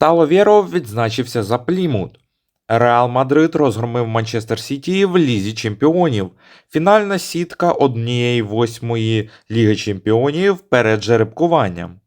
Таловєров відзначився за Плімут. Реал Мадрид розгромив Манчестер Сіті в Лізі Чемпіонів. Фінальна сітка однієї восьмої Ліги Чемпіонів перед жеребкуванням.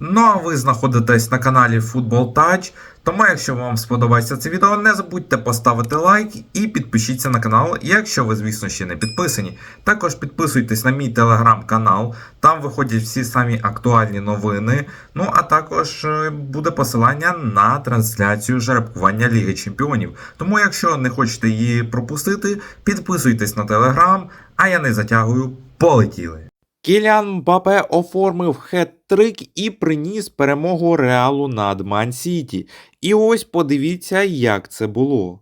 Ну а ви знаходитесь на каналі Football Touch, тому якщо вам сподобається це відео, не забудьте поставити лайк і підпишіться на канал, якщо ви, звісно, ще не підписані. Також підписуйтесь на мій телеграм-канал, там виходять всі самі актуальні новини. Ну а також е, буде посилання на трансляцію жеребкування Ліги Чемпіонів. Тому, якщо не хочете її пропустити, підписуйтесь на телеграм, а я не затягую, полетіли. Кіліан Мбапе оформив хет-трик і приніс перемогу Реалу над Ман Сіті. І ось подивіться, як це було.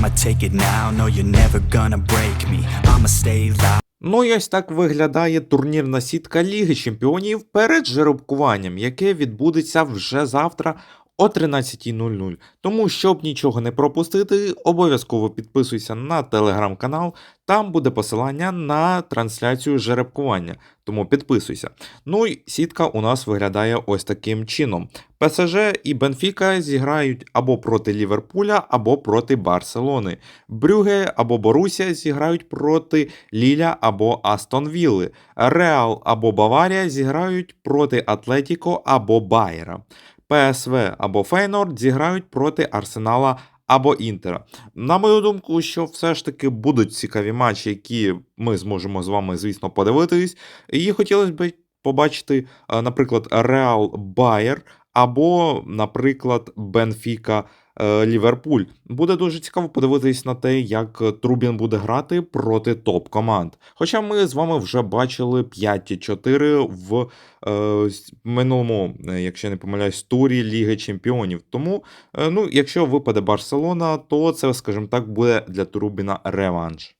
I'ma take it now, no you're never gonna break me. I'ma stay loud. Ну і ось так виглядає турнірна сітка Ліги Чемпіонів перед жеребкуванням, яке відбудеться вже завтра о 13.00. Тому, щоб нічого не пропустити, обов'язково підписуйся на телеграм-канал, там буде посилання на трансляцію жеребкування. Тому підписуйся. Ну і сітка у нас виглядає ось таким чином. ПСЖ і Бенфіка зіграють або проти Ліверпуля, або проти Барселони. Брюге або Боруся зіграють проти Ліля або Астон Вілли. Реал або Баварія зіграють проти Атлетіко або Байера. ПСВ або Фейнорд зіграють проти Арсенала або Інтера. На мою думку, що все ж таки будуть цікаві матчі, які ми зможемо з вами, звісно, подивитись. І хотілося б побачити, е, наприклад, Реал Байер або, наприклад, Бенфіка Ліверпуль. Буде дуже цікаво подивитись на те, як Трубін буде грати проти топ-команд. Хоча ми з вами вже бачили 5-4 в е, минулому, е, якщо не помиляюсь, турі Ліги Чемпіонів. Тому, е, ну, якщо випаде Барселона, то це, скажімо так, буде для Трубіна реванш.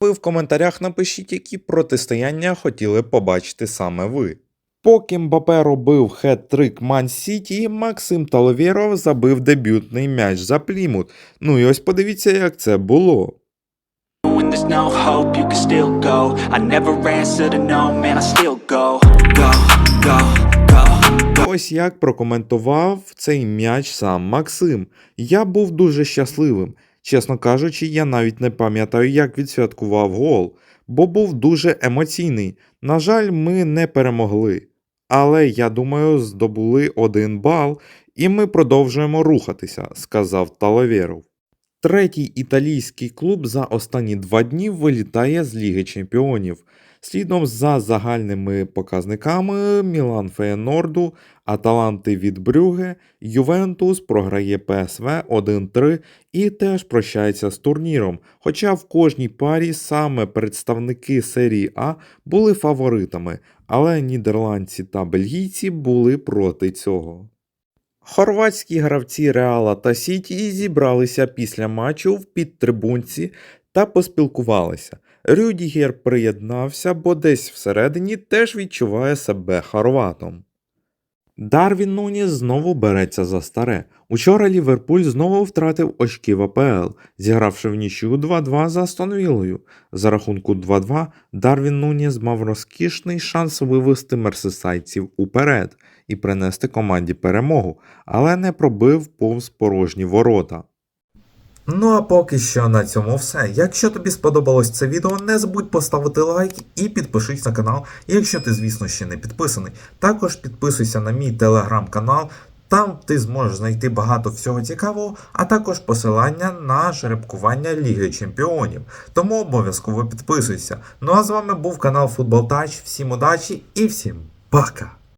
Ви в коментарях напишіть, які протистояння хотіли побачити саме ви. Поки Мбапе робив хет-трик Ман Сіті, Максим Таловєров забив дебютний м'яч за Плімут. Ну і ось подивіться, як це було. Ось як прокоментував цей м'яч сам Максим. Я був дуже щасливим. Чесно кажучи, я навіть не пам'ятаю, як відсвяткував гол, бо був дуже емоційний. На жаль, ми не перемогли. Але я думаю, здобули один бал, і ми продовжуємо рухатися, сказав Талаверов. Третій італійський клуб за останні два дні вилітає з Ліги Чемпіонів. Слідом за загальними показниками Мілан Феєнорду, Аталанти від Брюге, Ювентус програє ПСВ 1-3 і теж прощається з турніром. Хоча в кожній парі саме представники серії А були фаворитами, але нідерландці та бельгійці були проти цього. Хорватські гравці Реала та Сіті зібралися після матчу в підтрибунці та поспілкувалися. Рюдігер приєднався, бо десь всередині теж відчуває себе хорватом. Дарвін Нуніс знову береться за старе. Учора Ліверпуль знову втратив очки в АПЛ, зігравши в нічю 2-2 за Астон Віллою. За рахунку 2-2 Дарвін Нуніс мав розкішний шанс вивести мерсисайців уперед і принести команді перемогу, але не пробив повз порожні ворота. Ну а поки що на цьому все. Якщо тобі сподобалось це відео, не забудь поставити лайк і підпишись на канал, якщо ти, звісно, ще не підписаний. Також підписуйся на мій телеграм-канал. Там ти зможеш знайти багато всього цікавого, а також посилання на жеребкування Ліги Чемпіонів. Тому обов'язково підписуйся. Ну а з вами був канал Футбол Тач. Всім удачі і всім пока!